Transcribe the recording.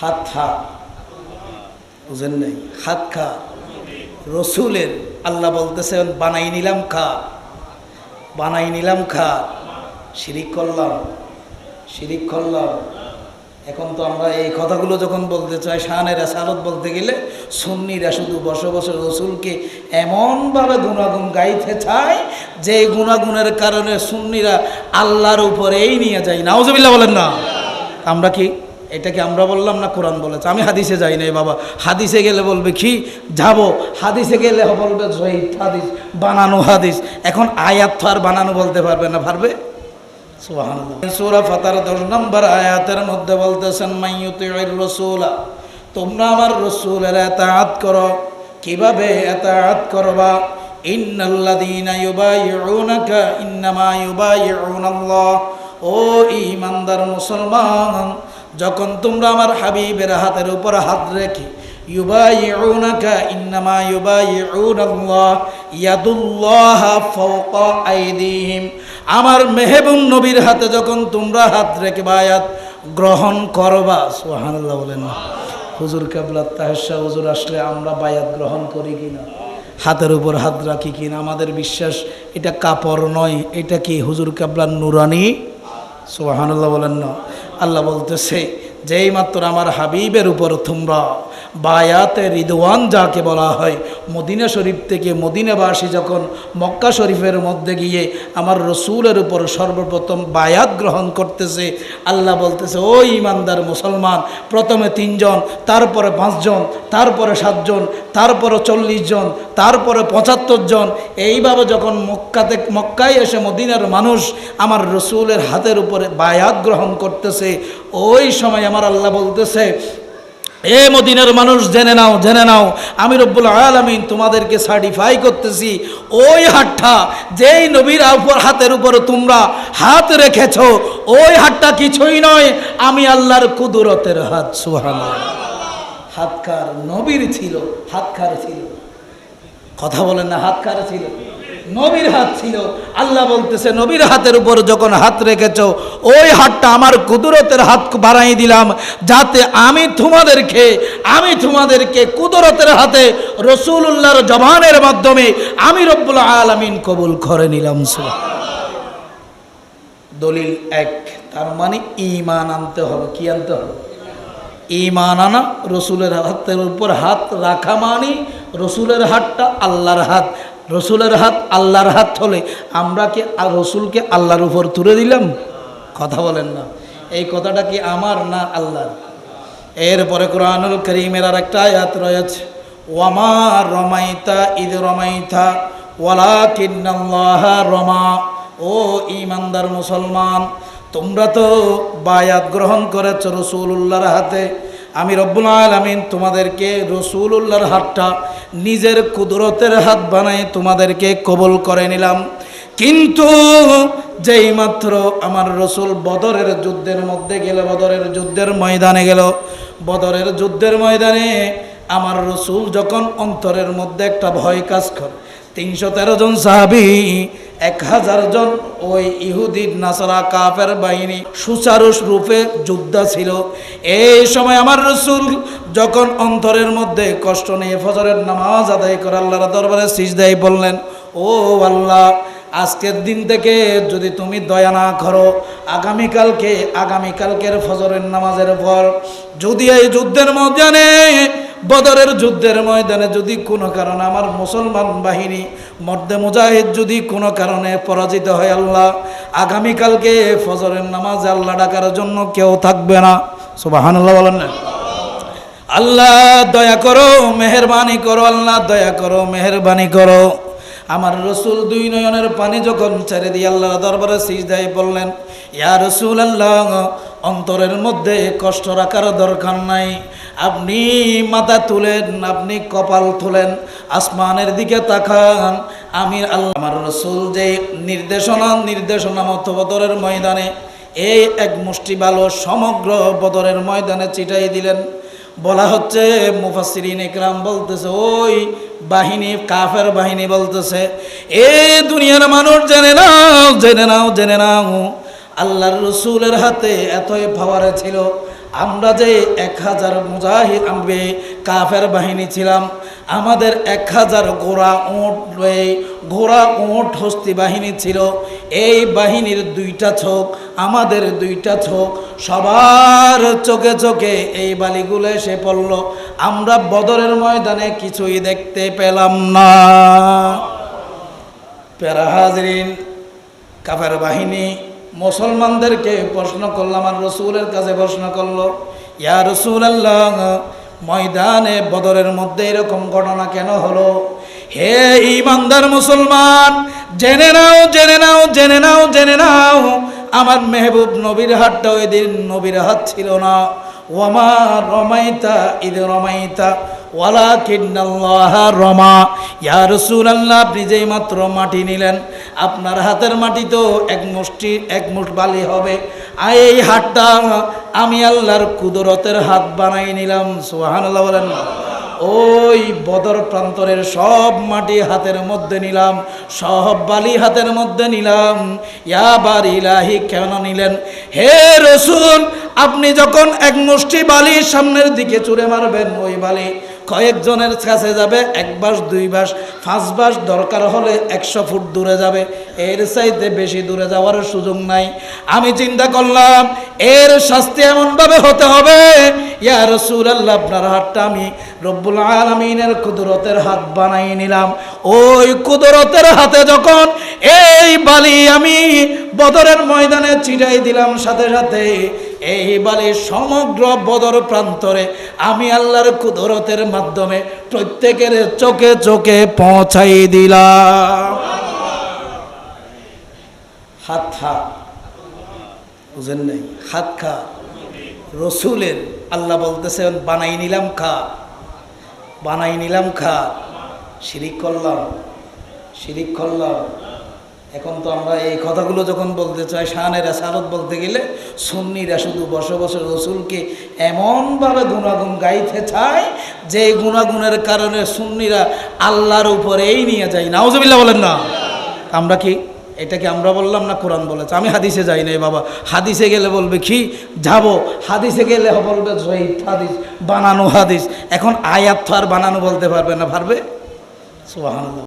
হাত খা। বুঝেন নাই? হাত খা। রসুলের আল্লাহ বলতেছেন, বানাই নিলাম, খা। বানাই নিলাম, খা। শিরিক করলাম শিরিক করলাম। এখন তো আমরা এই কথাগুলো যখন বলতে চাই শাহানের আসালত বলতে গেলে সুন্নিরা শুধু বসে বসে রসুলকে এমনভাবে গুণাগুণ গাইতে চায় যে গুণাগুণের কারণে সুন্নিরা আল্লাহর উপরেই নিয়ে যায়। না নাওজবিল্লা বলেন না। আমরা কি এটাকে আমরা বললাম না কোরআন বলেছে? আমি হাদিসে যাই নাই বাবা। হাদিসে গেলে বলবে কি? যাব। হাদিসে গেলে বলবে জয়ীদ হাদিস, বানানো হাদিস। এখন আয়াত তো আর বানানো বলতে পারবে না, পারবে? সুরা ফাতার দশ নম্বর আয়াতের মধ্যে বলতেছেন মাইয়ুতির রসুলা তোমরা আমার রসুলের এতাআত করো। কীভাবে এতাআত করবা? ইন্নাল্লাযীনা ইউবাইউনাকা ইন্নামা ইউবাইউনাল্লাহ ও ঈমানদার মুসলমান যখন তোমরা আমার হাবিবের হাতের উপর হাত রেখে ইউবাইউনাকা ইন্নামা ইউবাইউনাল্লাহ ইয়াদুল্লাহ ফাওকা আইদিহিম। আমার মেহেবুন নবীর হাতে যখন তোমরা হাত রেখে বায়াত গ্রহণ করবা, সুবহানাল্লাহ বলেন হুজুর কাবলা তাহেশা হুজুর আসলে আমরা বায়াত গ্রহণ করি কিনা? হাতের উপর হাত রাখি কিনা? আমাদের বিশ্বাস এটা কাপড় নয়, এটা কি হুজুর কাবলার নুরানি? সুবহানাল্লাহ বলেন না। আল্লাহ বলতেছে যেই মাত্র আমার হাবিবের উপর তোমরা বায়াতে রিদওয়ান যাকে বলা হয়, মদিনা শরীফ থেকে মদিনাবাসী যখন মক্কা শরীফের মধ্যে গিয়ে আমার রসুলের উপর সর্বপ্রথম বায়াত গ্রহণ করতেছে, আল্লাহ বলতেছে, ও ইমানদার মুসলমান, প্রথমে তিনজন, তারপরে পাঁচজন, তারপরে সাতজন, তারপরে চল্লিশ জন তারপরে পঁচাত্তর জন এইভাবে যখন মক্কাতে, মক্কায় এসে মদিনার মানুষ আমার রসুলের হাতের উপরে বায়াত গ্রহণ করতেছে, ওই সময় আমার আল্লাহ বলতেছে, এ মদিনার মানুষ, জেনে নাও জেনে নাও, আমি রব্বুল আলামিন তোমাদেরকে সার্টিফাই করতেছি, ওই হাতটা যেই নবীর উপর, হাতের উপরে তোমরা হাত রেখেছ, ওই হাতটা কিছুই নয়, আমি আল্লাহর কুদরতের হাত সুহানা হাতকার নবীর ছিল, হাতকার ছিল। কথা বলেন না হাত কার ছিল। নবীর হাত ছিল। আল্লাহ বলতেছে, নবীর হাতের উপর যখন হাত রেখেছ, ওই হাতটা আমার কুদরতের হাত বাড়াই দিলাম, যাতে আমি তোমাদেরকে আমি তোমাদেরকে কুদরতের হাতে রসুল্লাহর জবানের মাধ্যমে আমি রব্বুল আলামিন কবুল করে নিলাম। দলিল এক, তার মানে ইমান আনতে হবে। কি আনতে হবে? ইমান আনা, রসুলের হাতের উপর হাত রাখা মানি রসুলের হাতটা আল্লাহর হাত। রসুলের হাত আল্লাহর হাত হলে আমরা কি রসুলকে আল্লাহর উপর তুলে দিলাম? কথা বলেন না। এই কথাটা কি আমার না আল্লাহর? এরপরে কোরআনুল করিমের আর একটা আয়াত রয়েছে, ওয়ামা রমাইতা ঈদ রমাইতা ওয়ালা কিন্নাল্লাহ রমা। ও ইমানদার মুসলমান, তোমরা তো বায়াত গ্রহণ করেছ রসুল্লাহর হাতে। আমি রব্বুল আলমিন তোমাদেরকে রসুল্লাহর হাতটা নিজের কুদরতের হাত বানাই তোমাদেরকে কবল করে নিলাম। কিন্তু যেই মাত্র আমার রসুল বদরের যুদ্ধের মধ্যে গেল, বদরের যুদ্ধের ময়দানে গেল, বদরের যুদ্ধের ময়দানে আমার রসুল যখন অন্তরের মধ্যে একটা ভয় কাজ করে, তিনশো তেরো জন সাহাবি এক হাজার জন ওই ইহুদির নাসারা, কাফের বাহিনী সুচারু রূপে যোদ্ধা ছিল। এই সময় আমার রসুল যখন অন্তরের মধ্যে কষ্ট নিয়ে ফজরের নামাজ আদায় করে আল্লাহর দরবারে সিজদাই বললেন, ও আল্লাহ, আজকের দিন থেকে যদি তুমি দয়া না করো, আগামীকালকে, আগামীকালকের ফজরের নামাজের পর যদি এই যুদ্ধের ময়দানে বদরের যুদ্ধের ময়দানে যদি কোনো কারণে আমার মুসলমান বাহিনী মর্দে মুজাহিদ যদি কোনো কারণে পরাজিত হয় আল্লাহ, আগামীকালকে ফজরের নামাজ আল্লাহ ডাকার জন্য কেউ থাকবে না। সুবাহান্লাহ বলেন না। আল্লাহ, দয়া করো, মেহরবানি করো আল্লাহ, দয়া করো, মেহরবানি করো। আমার রসুল দুই নয়নের পানি যখন ছেড়ে দিয়ে আল্লাহ দরবারে সিজদায় বললেন, ইয়া রসুল আল্লাহ অন্তরের মধ্যে কষ্ট রাখার দরকার নাই। আপনি মাথা তুলেন, আপনি কপাল তুলেন, আসমানের দিকে তাকান। আমি আল্লাহ, আমার রসুল যে নির্দেশনা নির্দেশনা মতো বদরের ময়দানে, এই এক মুষ্টি ভালো সমগ্র বদরের ময়দানে চিটাই দিলেন। বলা হচ্ছে মুফাসিরিন একরাম বলতেছে, ওই বাহিনী, কাফের বাহিনী বলতেছে, এ দুনিয়ার মানুষ জেনে নাও জেনে নাও জেনে নাও আল্লাহর রসুলের হাতে এতই পাওয়ারে ছিল। আমরা যে এক হাজার মুজাহিদ আমবে কাফের বাহিনী ছিলাম। আমাদের এক হাজার ঘোড়া উঁট ঘোড়া উঁট হস্তি বাহিনী ছিল। এই বাহিনীর দুইটা চোখ আমাদের দুইটা চোখ সবার চোখে চোখে এই বালিগুলো এসে পড়ল। আমরা বদরের ময়দানে কিছুই দেখতে পেলাম না। প্যারা হাজরিন, কাফের বাহিনী মুসলমানদেরকে প্রশ্ন করল আমার রসুলের কাছে প্রশ্ন করল, ইয়া রসুল আল্লাহ ময়দানে বদরের মধ্যে এরকম ঘটনা কেন হলো? হে ইমানদার মুসলমান, জেনে নাও জেনে নাও জেনে নাও জেনে নাও, আমার মেহবুব নবীর হাতটা ওই দিন নবীর হাত ছিল না। ওমা রমাইতা ঈদ রমাইতা মাত্র মাটি নিলেন। আপনার হাতের মাটি তো এক মুষ্টি, এক মুঠ বালি হবে। আর এই হাতটা আমি আল্লাহর কুদরতের হাত বানাই নিলাম। সুবহানাল্লাহ বলেন। ওই বদর প্রান্তরের সব মাটি হাতের মধ্যে নিলাম, সব বালি হাতের মধ্যে নিলাম। ইয়াবার ইলাহি, কেন নিলেন? হে রসুন আপনি যখন এক মুষ্টি বালি সামনের দিকে চুরে মারবেন, ওই বালি কয়েকজনের কাছে যাবে, এক বাস, দুই বাস, পাঁচ বাস, দরকার হলে একশো ফুট দূরে যাবে। এর চাইতে বেশি দূরে যাওয়ার সুযোগ নাই। আমি চিন্তা করলাম, এর শাস্তি এমনভাবে হতে হবে, ইয়া রসুল আল্লাহ আপনার হাতটা আমি রব্বুল আলমিনের কুদরতের হাত বানাই নিলাম। ওই কুদরতের হাতে যখন এই বালি আমি বদরের ময়দানে চিটাই দিলাম, সাথে সাথে এই বালি সমগ্র বদর প্রান্তরে আমি আল্লাহর কুদরতের মাধ্যমে প্রত্যেকের চোখে চোখে পৌঁছাই দিলাম। হাত খা। বুঝেন নাই? হাত খা। রসুলের আল্লাহ বলতেছেন, বানাই নিলাম, খা। বানাই নিলাম, খা। শিরিক করলাম শিরিক করলাম। এখন তো আমরা এই কথাগুলো যখন বলতে চাই শাহানের আসারত বলতে গেলে সুন্নিরা শুধু বসে বসে রসুলকে এমনভাবে গুণাগুণ গাইতে চায় যে এই গুণাগুণের কারণে সুন্নিরা আল্লাহর উপরেই নিয়ে যায়। নাউজবিল্লা বলেন না। আমরা কি এটা কি আমরা বললাম না কোরআন বলেছে? আমি হাদিসে যাই নাই বাবা। হাদিসে গেলে বলবে কি? যাব। হাদিসে গেলে বলবে জয়ীদ হাদিস, বানানো হাদিস। এখন আয়াত আর বানানো বলতে পারবে না, পারবে? সুবহানাল্লাহ।